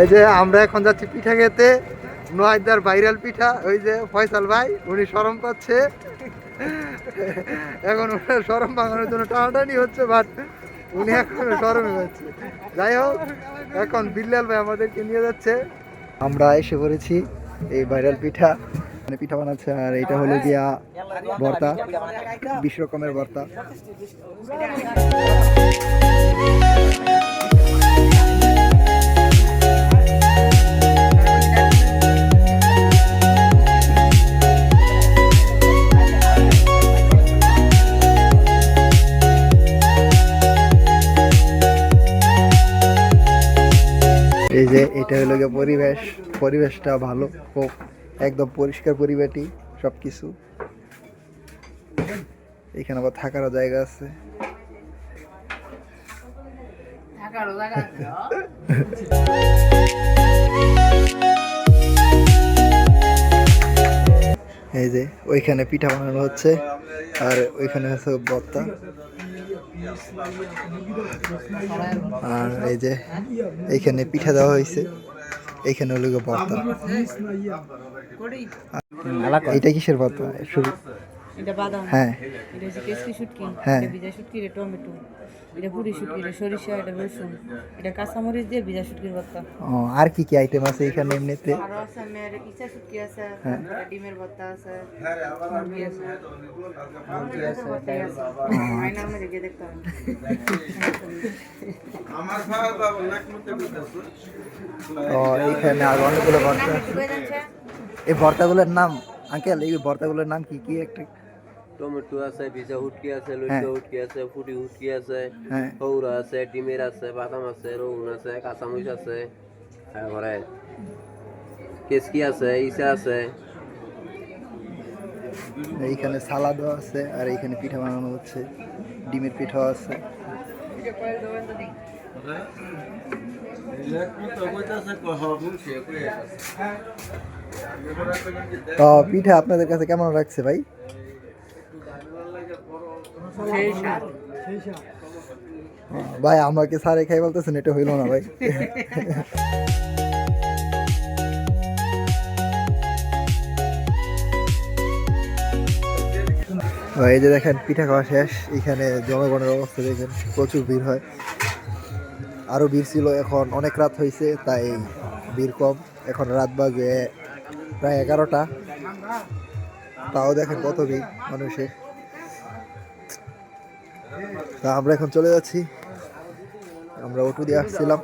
এই যে আমরা এখন যাচ্ছি পিঠা খেতে নোয়াইদার ভাইরাল পিঠা, ওই যে ফয়সাল ভাই, উনি সরম পাচ্ছে। এখন ওনার সরম ভাঙানোর জন্য টানাটানি হচ্ছে বাট উনি এখন সরমে পাচ্ছে। যাই হোক, এখন বিল্লাল ভাই আমাদেরকে নিয়ে যাচ্ছে। আমরা এসে পড়েছি এই ভাইরাল পিঠা। মানে পিঠা বানাচ্ছে, আর এটা হলো গিয়া ভর্তা বিশ রকমের ভর্তা এই যে এটা হলো গিয়ে পরিবেশ পরিবেশটা ভালো খুব একদম পরিষ্কার পরিবেটি সব কিছু এখানে আবার থাকারও জায়গা আছে। থাকারও জায়গা এই যে ওইখানে পিঠা বানানো হচ্ছে আর ওইখানে হচ্ছে বত্তা আর এই যে এইখানে পিঠা দেওয়া হয়েছে। এইখানে হলো ভর্তা এটা কিসের ভর্তা শুরু এটা বাদাম হ্যাঁ। এটা হচ্ছে কেসরি শুটকি হ্যাঁ। এটা ভিজা শুটকি এটা টমেটো এটা পুরি শুটকি এটা সরিষা এটা রসুন এটা কাঁচামরিচ দিয়ে ভিজা শুটকির ভর্তা ও, আর কি কি আইটেম আছে এখানে এমনিতে? আরও আছে মেয়ের ইচ্ছা শুটকি আছে হ্যাঁ। ডিমের ভর্তা আছে মুরগি আছে। মুরগি আছে ভর্তাই আছে। আয়নার মধ্যে গিয়ে দেখতে হবে। তো এইখানে আর অনেকগুলো ভর্তা। এই ভর্তাগুলোর নাম আঙ্কেল এই ভর্তাগুলোর নাম কি? কি একটা টমেটো আছে ভিজা হুটকি আছে হ্যাঁ। লইকা হুটকি আছে ফুটি হুটকি আছে হ্যাঁ। হৌরা আছে ডিমের আছে বাদাম আছে রৌন আছে কাঁচামরিচ আছে তারপরে কেসকি আছে ইসা আছে। এইখানে সালাদও আছে আর এইখানে পিঠা বানানো হচ্ছে ডিমের পিঠাও আছে। তো পিঠা আপনাদের কাছে কেমন লাগছে ভাই? ভাই আমাকে সারে খাই বলতেছেন? এটা হইল না, ভাই। এই যে দেখেন, পিঠা খাওয়া শেষ। এখানে জনগণের অবস্থা দেখেন, প্রচুর ভিড় হয়। আরও ভিড় ছিল, এখন অনেক রাত হয়েছে তাই ভিড় কম। এখন রাত বাজে প্রায় এগারোটা। তাও দেখেন কত ভিড় মানুষের। তা আমরা এখন চলে যাচ্ছি। আমরা অটো দিয়ে আসছিলাম।